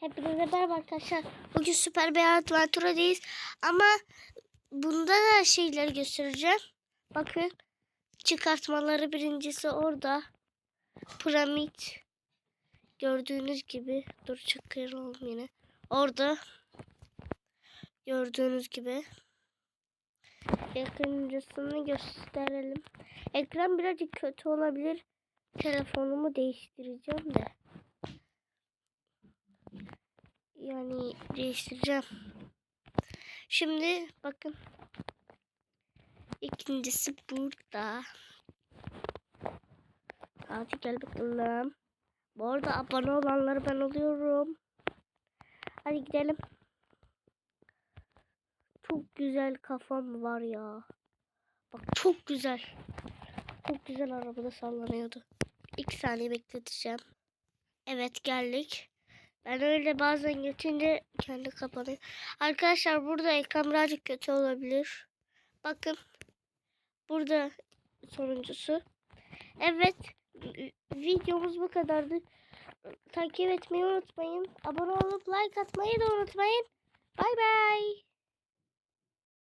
Hepinize merhaba arkadaşlar. Bugün Süper Beyaz Adventure'dayız. Ama bunda da şeyleri göstereceğim. Bakın. Çıkartmaları birincisi orada. Piramit. Gördüğünüz gibi. Dur çıkaralım yine. Orada. Gördüğünüz gibi. Yakıncısını gösterelim. Ekran birazcık kötü olabilir. Telefonumu değiştireceğim de. Yani değiştireceğim. Şimdi bakın. İkincisi burada. Hadi gel bakalım. Bu arada abone olanları ben oluyorum. Hadi gidelim. Çok güzel kafam var ya. Bak çok güzel. Çok güzel arabada sallanıyordu. İki saniye bekleteceğim. Evet geldik. Ben öyle bazen geçince kendi kapanıyor. Arkadaşlar burada ekran birazcık kötü olabilir. Bakın. Burada sonuncusu. Evet. Videomuz bu kadardı. Takip etmeyi unutmayın. Abone olup like atmayı da unutmayın. Bay bay.